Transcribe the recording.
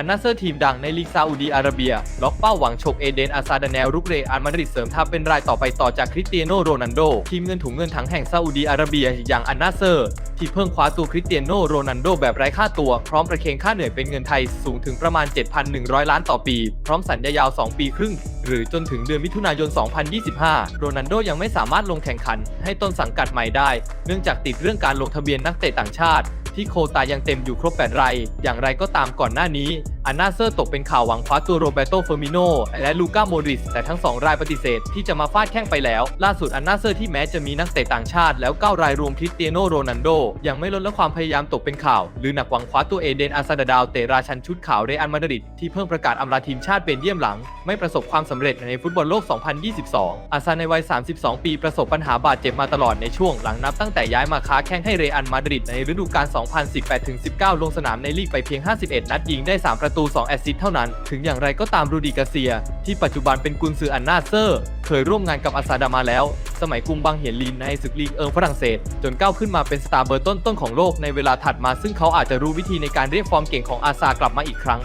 อันนาเซอร์ทีมดังในลีกซาอุดีอาระเบีย ล็อกเป้าหวังฉกเอเดนอาซาดาแนลรุกเรอัลมาดริดเสริมทัพเป็นรายต่อไปต่อจากคริสเตียโนโรนัลโด ทีมเงินถุงเงินถังแห่งซาอุดีอาระเบียอย่างอันนาเซอร์ ที่เพิ่งคว้าตัวคริสเตียโนโรนัลโดแบบไร้ค่าตัว พร้อมประเคนค่าเหนื่อยเป็นเงินไทยสูงถึงประมาณ 7,100 ล้านต่อปี พร้อมสัญญายาว 2 ปีครึ่ง หรือจนถึงเดือนมิถุนายน 2025 โรนัลโดยังไม่สามารถลงแข่งขัน ให้ต้นสังกัดใหม่ได้ เนื่องจากติดเรื่องการลงทะเบียนนักเตะต่างชาติ ที่โคตายังเต็มอยู่ครบ 8 ราย อย่างไรก็ตามก่อนหน้านี้อันนาเซอร์ตกเป็นข่าวหวังคว้าตัวโรเบโตเฟอร์มิโนและลูก้าโมริส แต่ทั้ง 2 รายปฏิเสธที่จะมาฟาดแข้งไปแล้ว ล่าสุดอันนาเซอร์ที่แม้จะมีนักเตะต่างชาติแล้ว 9 รายรวมคริสเตียโนโรนัลโด ยังไม่ลดละความพยายามตกเป็นข่าว หรือหนักหวังคว้าตัวเอเดนอาซาดาดาวเตะราชันชุดขาวเรอัลมาดริดที่เพิ่งประกาศอำลาทีมชาติเป็นเยี่ยมหลัง ไม่ประสบความสำเร็จในฟุตบอลโลก 2022 อาซาในวัย 32 ปีประสบปัญหาบาดเจ็บมาตลอดในช่วงหลังนับตั้งแต่ย้ายมาค้าแข้งให้เรอัลมาดริดในฤดูกาล2018-19 ลงสนามในลีกไปเพียง 51 นัดยิงได้ 3 ประตู 2 แอสซิสต์เท่านั้น ถึงอย่างไรก็ตามรูดิกาเซีย ที่ปัจจุบันเป็นกุนซืออันนาเซอร์ เคยร่วมงานกับอาซาดามาแล้ว สมัยกรุงบังเหียนลินในศึกลีกเอิงฝรั่งเศส จนก้าวขึ้นมาเป็นสตาร์เบอร์ต้นๆของโลกในเวลาถัดมาซึ่งเขาอาจจะรู้วิธีในการเรียกฟอร์มเก่งของอาซากลับมาอีกครั้ง